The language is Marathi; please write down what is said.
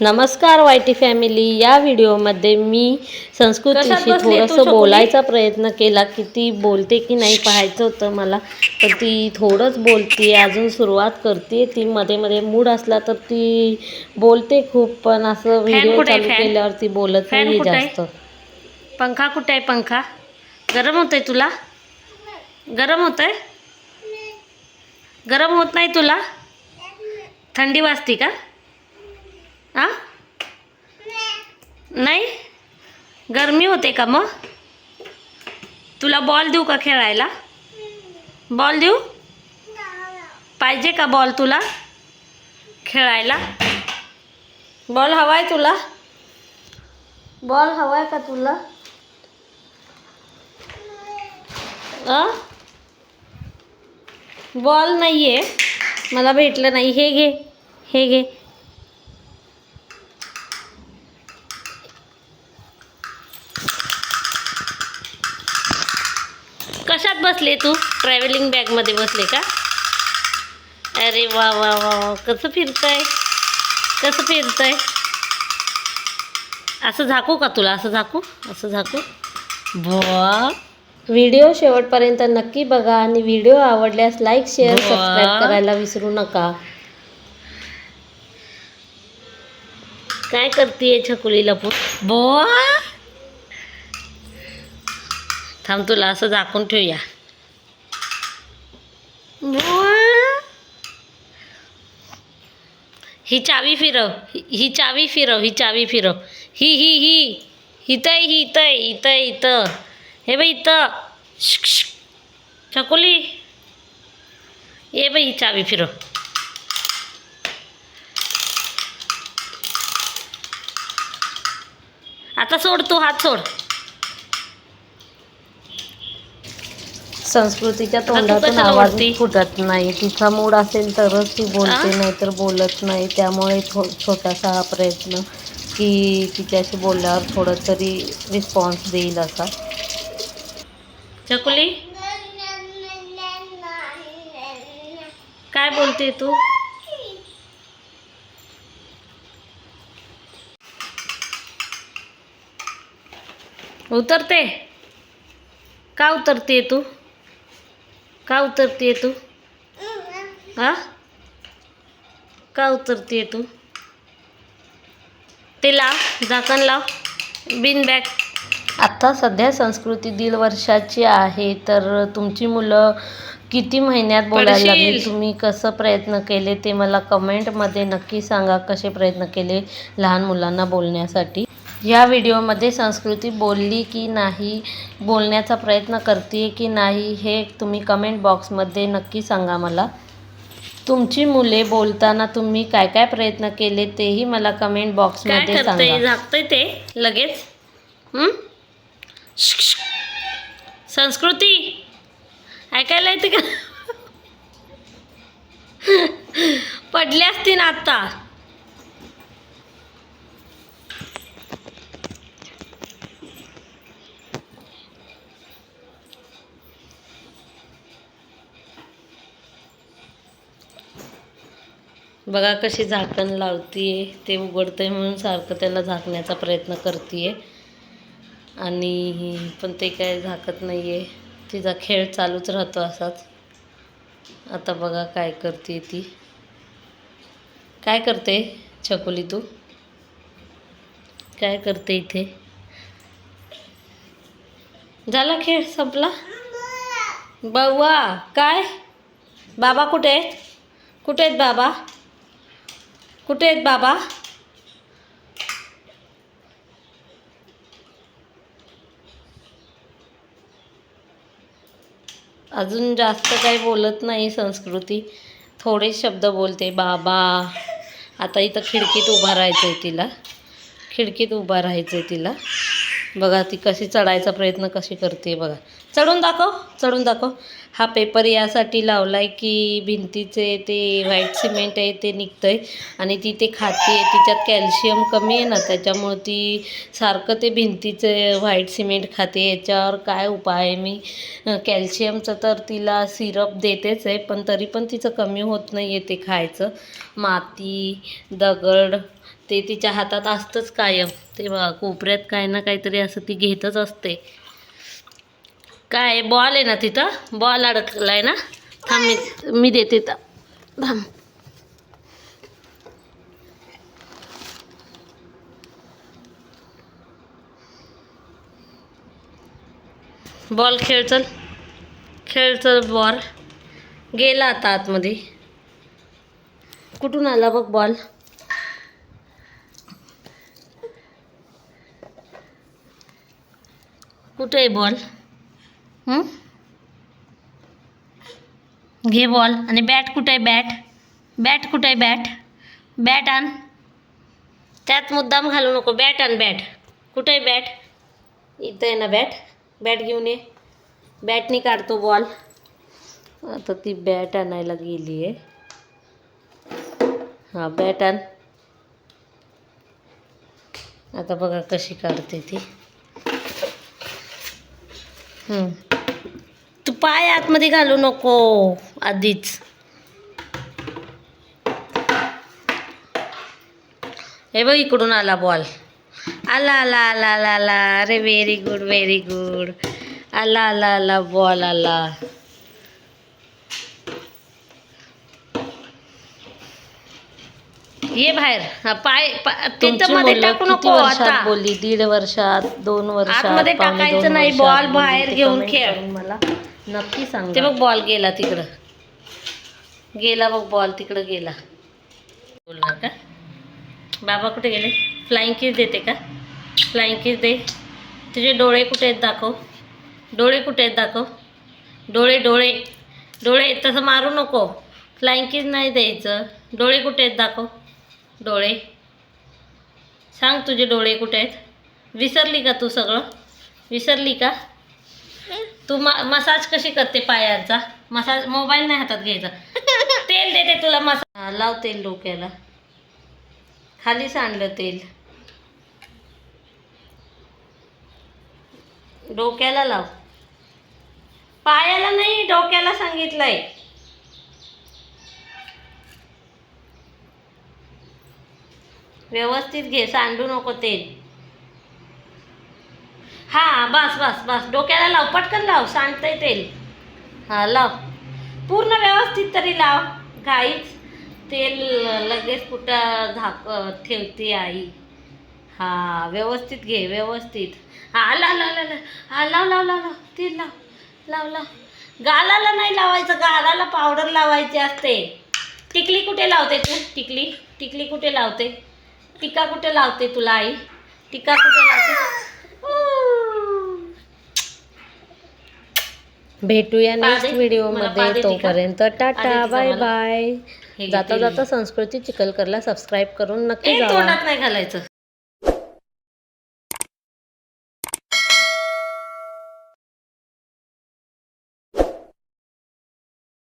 नमस्कार वायटी फॅमिली. या व्हिडिओमध्ये मी संस्कृतीशी थोडंसं? बोलायचा प्रयत्न केला की ती बोलते की नाही पाहायचं होतं मला. तर ती थोडंच बोलते अजून सुरुवात करते. ती मध्ये मध्ये मूड असला तर ती बोलते खूप पण असं व्हिडिओ चालू? केल्यावर ती बोलत नाही? जास्त. पंखा कुठे आहे? पंखा? गरम होत आहे तुला? गरम होत आहे गरम होत नाही तुला? थंडी वाजते का? आ नाही? गरमी होते का मग तुला बॉल देऊ का खेळायला बॉल देऊ पाहिजे का बॉल तुला? खेळायला बॉल हवाय तुला? बॉल हवाय का तुला? अ? बॉल नाही आहे मला भेटलं नाही. हे घे. हे घे. बसले तू? ट्रॅव्हलिंग बॅगमध्ये बसले का? अरे वा वा वा वा. कसं फिरतंय? कसं फिरतंय? असं झाकू का तुला? असं झाकू? असं झाकू? बुवा. व्हिडिओ शेवटपर्यंत नक्की बघा आणि व्हिडिओ आवडल्यास लाईक शेअर वा. सबस्क्राईब करायला विसरू नका. काय करते छकुलीला पो बुवा. थांब तुला असं झाकून ठेवूया बुवा ही चावी फिरव ही ही चावी फिरव ही चावी फिरव. ही ही ही. इथं आहे, ही इथं इथं इथं. हे बाई इथं. शिक. छकुली ये बाई ही चावी फिरव. आता सोड तू हात सोड. संस्कृतीच्या तोंडातून आवाज? फुटत नाही. तिचा मूड असेल तरच ती बोलते? नाही तर बोलत नाही. त्यामुळे थो छोटासा हा प्रयत्न की तिच्याशी बोलल्यावर थोडं तरी रिस्पॉन्स देईल असा. चकुली? काय बोलते तू? उतरते. का उतरते तू? का उतरते तू? हा? का उतरते तू? ते लाव झाकण लाव. बिन बॅग आता सध्या संस्कृती दीड वर्षाची आहे तर तुमची मुलं किती महिन्यात बोलायला लागली. तुम्ही कसं प्रयत्न केले ते मला कमेंटमध्ये नक्की सांगा कसे प्रयत्न केले लहान मुलांना बोलण्यासाठी? या व्हिडिओमध्ये संस्कृती बोलली की नाही बोलण्याचा प्रयत्न करते की नाही हे तुम्ही कमेंट बॉक्समध्ये नक्की सांगा मला. तुमची मुले बोलताना तुम्ही काय काय प्रयत्न केले तेही मला कमेंट बॉक्समध्ये सांगा. झाकतंय ते? लगेच. संस्कृती? ऐकायला येते का? पडली असती ना आत्ता. बघा कशी झाकण लावतीये ते उघडतंय म्हणून सारखं त्याला झाकण्याचा प्रयत्न करतीये. आणि पण ते काय झाकत नाही आहे तिचा खेळ चालूच राहतो असाच. आता बघा काय करते ती. काय करते छकुली तू? काय करते इथे? झाला खेळ संपला? बाबा काय? बाबा कुठे आहेत? कुठे आहेत बाबा? कुठे आहेत बाबा? अजून जास्त काही बोलत नाही संस्कृती. थोडे शब्द बोलते बाबा. आता इथं खिडकीत उभा राहायचं आहे तिला. खिडकीत उभा राहायचं आहे तिला. बघा ती कशी चढायचा प्रयत्न कशी करते बघा. चढून दाखव चढून दाखव. हा पेपर यासाठी लावला आहे की भिंतीचे ते व्हाईट सिमेंट आहे ते निघतं आहे आणि ती ते खाते तिच्यात कॅल्शियम कमी आहे ना त्याच्यामुळं ती सारखं ते भिंतीचे व्हाईट सिमेंट खाते याच्यावर काय उपाय आहे मी? कॅल्शियमचं तर तिला सिरप देतेच आहे पण तरी पण तिचं कमी होत नाही आहे ते खायचं. माती दगड ते तिच्या हातात असतंच कायम. ते कोपऱ्यात काय ना काहीतरी असं ती घेतच असते. काय बॉल आहे ना तिथं? बॉल अडकलाय ना? थांब मी मी देते तर थांब. बॉल खेळ चल. खेळ चल बॉल गेला आता आतमध्ये. कुठून आला बघ बॉल कुठे आहे बॉल घे बॉल आणि बॅट कुठे आहे? बॅट बॅट कुठे आहे? बॅट बॅट आण. त्यात मुद्दाम घालू नको. बॅट आण बॅट कुठे आहे? बॅट इथं आहे ना बॅट बॅट घेऊन ये. बॅटनी काढतो बॉल आता ती बॅट आणायला गेली आहे. हाँ बॅट आण. आता बघा कशी काढते ती. हं. तू पाय आतमध्ये घालू नको आधीच. हे बघ इकडून आला बॉल आला आला आला आला आला. अरे व्हेरी गुड व्हेरी गुड आला आला आला बॉल आला. ये बाहेर. हा पाय पा- तिथं मध्ये टाकू नको आता. बोलली? दीड वर्षात दोन वर्षात आतमध्ये पावणे दोन टाकायचं नाही, वर्षात. बॉल. बाहेर घेऊन comment खेळ. करून मला. नक्की सांग. ते बघ बॉल गेला तिकडं. गेला बघ बॉल तिकडं गेला. बोलणार का? बाबा कुठे गेले? फ्लाईंग किस देते का? फ्लाईंग किस दे. तुझे डोळे कुठे आहेत दाखव. डोळे कुठे आहेत दाखव. डोळे डोळे. डोळे तसं मारू नको. फ्लाईंग किस नाही द्यायचं. डोळे कुठे आहेत दाखव. डोळे. सांग तुझे डोळे कुठे आहेत. विसरली का तू सगळं? विसरली का? तू मसाज कशी करते पायांचा? मसाज मोबाईल नाही हातात घ्यायचा. तेल देते तुला मसाज लाव तेल डोक्याला. खालीच सांडलं तेल. डोक्याला लाव. पायाला नाही डोक्याला सांगितलंय. व्यवस्थित घे सांडू नको तेल. हां बस बस बस. डोक्याला लाव पटकन लाव सांगता तेल हां लाव. पूर्ण व्यवस्थित तरी लाव. काहीच तेल लगेच कुठं झाक ठेवते आई. हां व्यवस्थित घे व्यवस्थित. हा लाव लाव लाव हां लाव लाव लाव लाव. तेल लाव. लाव लाव. गालाला नाही लावायचं. गालाला पावडर लावायची असते. टिकली कुठे लावते तू? टिकली? टिकली कुठे लावते? टिका कुठे लावते तुला आई? टिका कुठे लावते? भेटूया नेक्स्ट व्हिडिओमध्ये. तोपर्यंत टाटा बाय. बाय जाता. जाता संस्कृती चिकलकरला सबस्क्राईब करून नक्की नाही घालायचं